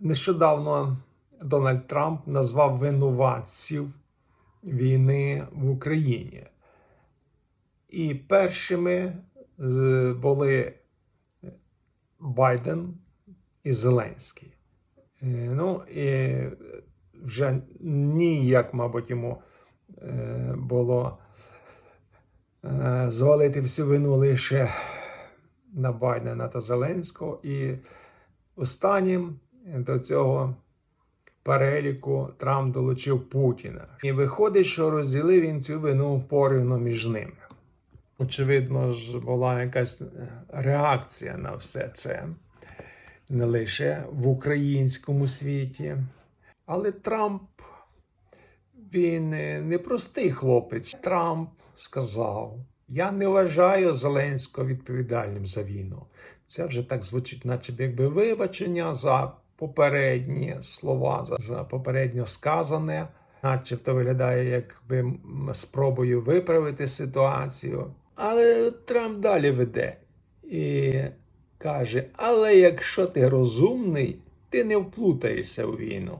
Нещодавно Дональд Трамп назвав винуватців війни в Україні. І першими були Байден і Зеленський. Е, Ну і вже ніяк, мабуть, йому е, було е, звалити всю вину лише на Байдена та Зеленського. І останнім до цього переліку Трамп долучив Путіна. І виходить, що розділив він цю вину порівну між ними. Очевидно ж, була якась е, реакція на все це, не лише в українському світі. Але Трамп він е, не простий хлопець. Трамп сказав: Я не вважаю Зеленського відповідальним за війну. Це вже так звучить, наче якби вибачення за попередні слова, за, попередньо сказане, начебто виглядає якби спробою виправити ситуацію. Але Трамп далі веде і каже: Але якщо ти розумний, ти не вплутаєшся у війну.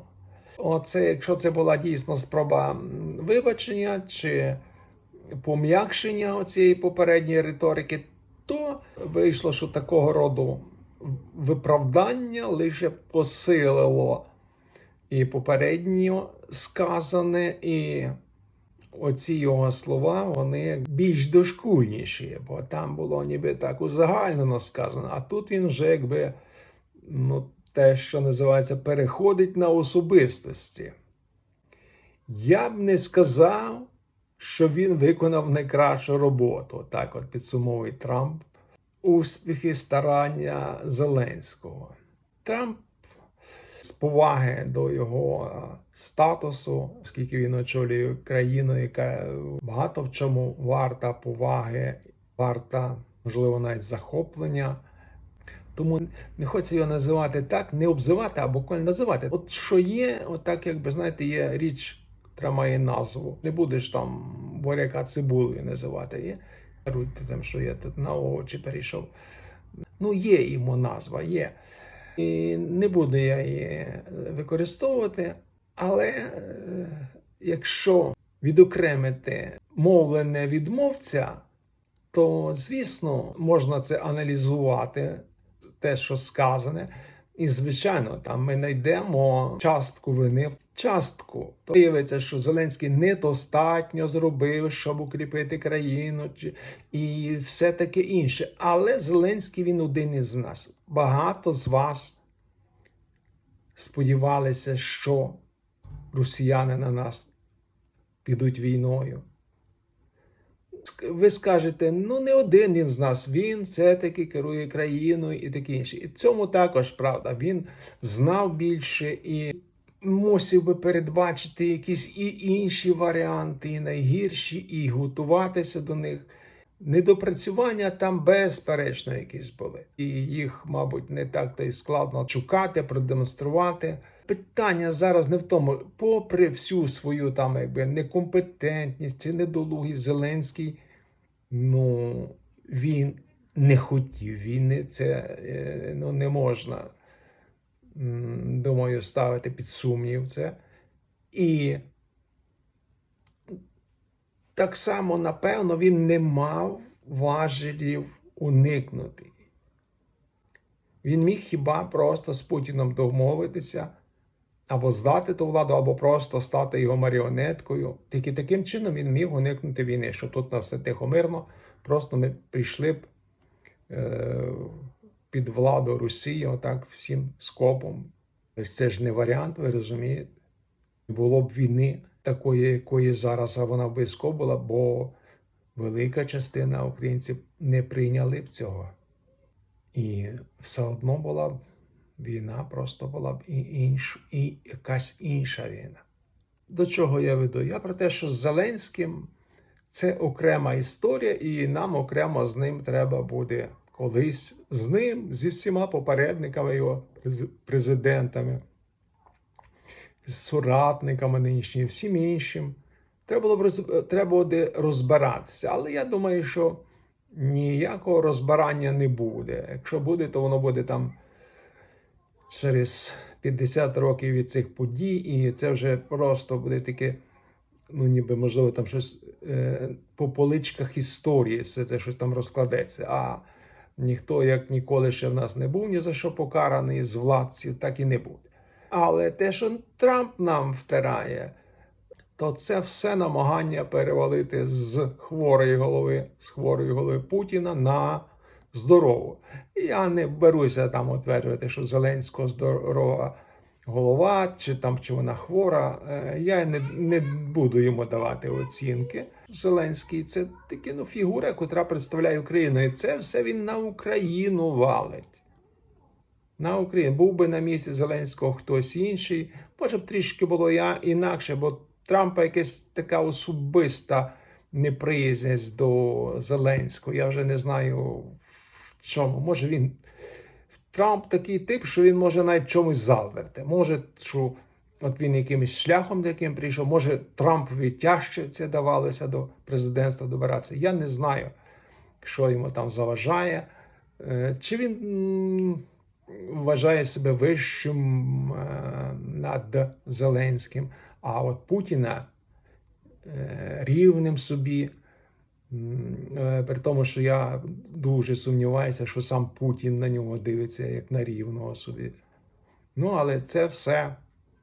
Оце, якщо це була дійсно спроба вибачення чи пом'якшення цієї попередньої риторики, то вийшло, що такого роду виправдання лише посилило і попередньо сказане, і оці його слова вони більш дошкульніші, бо там було ніби так узагальнено сказано, а тут він вже якби ну, те, що називається, переходить на особистості. Я б не сказав, що він виконав найкращу роботу. Так от підсумовує Трамп успіхи старання Зеленського. Трамп з поваги до його статусу, оскільки він очолює країну, яка багато в чому варта поваги, варта, можливо, навіть захоплення. Тому не хочеться його називати так, не обзивати, а буквально називати. От що є, от так, якби знаєте, є річ, яка має назву. Не будеш там буряка цибулею називати. Є. Даруйте тим, що я тут на овочі перейшов. Ну, є йому назва, є. І не буду я її використовувати, але е, якщо відокремити мовлене від мовця, то звісно можна це аналізувати, те, що сказане. І, звичайно, там ми знайдемо частку вини. Частку то виявиться, що Зеленський недостатньо зробив, щоб укріпити країну, і все таке інше. Але Зеленський він один із нас. Багато з вас сподівалися, що росіяни на нас підуть війною. Ви скажете, ну не один він з нас, він все-таки керує країною і таке інше. І цьому також правда. Він знав більше і мусив би передбачити якісь і інші варіанти, і найгірші, і готуватися до них. Недопрацювання там безперечно якісь були. І їх, мабуть, не так то й складно шукати, продемонструвати. Питання зараз не в тому, попри всю свою там якби некомпетентність чи недолугість Зеленський, ну він не хотів війни. Це е, ну, не можна, думаю, ставити під сумнів це. І так само, напевно, він не мав важелів уникнути. Він міг хіба просто з Путіном домовитися, або здати ту владу, або просто стати його маріонеткою. Тільки таким чином він міг уникнути війни, що тут на все тихо мирно, просто ми прийшли б е, під владу Росії, отак всім скопом. Це ж не варіант, ви розумієте? було б війни такої, якої зараз вона обов'язково була, бо велика частина українців не прийняли б цього. І все одно була б війна, просто була б і, інш, і якась інша війна. До чого я веду? Я про те, що з Зеленським це окрема історія, і нам окремо з ним треба буде колись з ним, зі всіма попередниками його президентами з соратниками нинішніми, всім іншим. Треба було б треба буде розбиратися. Але я думаю, що ніякого розбирання не буде. Якщо буде, то воно буде там через 50 років від цих подій, і це вже просто буде таке, ну ніби можливо там щось е, по поличках історії, все це щось там розкладеться. А ніхто, як ніколи, ще в нас не був ні за що покараний з владців, так і не буде. Але те, що Трамп нам втирає, то це все намагання перевалити з хворої голови, з хворої голови Путіна на здорову. Я не беруся там утверджувати, що Зеленського здорова голова, чи там чи вона хвора. Е, Я не, не буду йому давати оцінки. Зеленський це таки ну, фігура, яка представляє Україну. І це все він на Україну валить. На Україну. Був би на місці Зеленського хтось інший. Може б трішки було я інакше, бо Трампа якась така особиста неприязнь до Зеленського. Я вже не знаю в чому. Може він. Трамп такий тип, що він може навіть чомусь заздрити. Може, що от він якимось шляхом таким прийшов, може Трампові тяжче це давалося до президентства добиратися. Я не знаю, що йому там заважає. Е, Чи він вважає себе вищим е, над Зеленським, а от Путіна е, рівним собі. Е, При тому, що я дуже сумніваюся, що сам Путін на нього дивиться як на рівного собі. Ну, але це все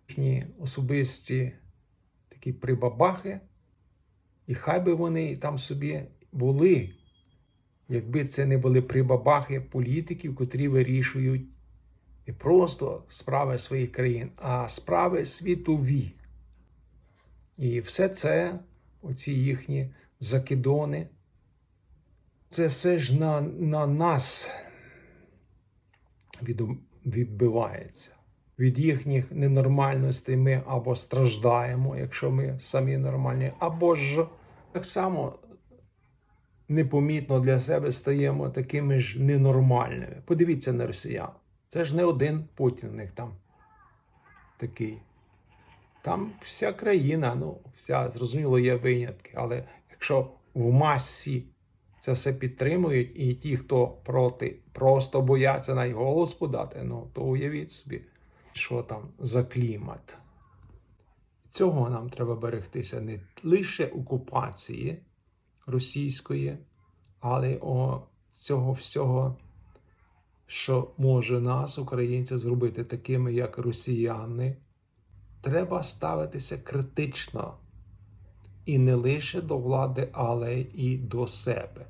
їхні особисті такі прибабахи, і хай би вони там собі були, якби це не були прибабахи політиків, котрі вирішують не просто справи своїх країн, а справи світові. І все це, оці їхні закидони, це все ж на, на нас від, відбивається. Від їхніх ненормальностей ми або страждаємо, якщо ми самі нормальні, або ж так само непомітно для себе стаємо такими ж ненормальними. Подивіться на росіян. Це ж не один Путін у них там такий. Там вся країна, ну, вся, зрозуміло, є винятки, але якщо в масі це все підтримують, і ті, хто проти, просто бояться навіть голос подати, ну то уявіть собі, що там за клімат. Цього нам треба берегтися не лише окупації російської, але о цього всього, що може нас, українців, зробити такими, як росіяни. Треба ставитися критично і не лише до влади, але і до себе.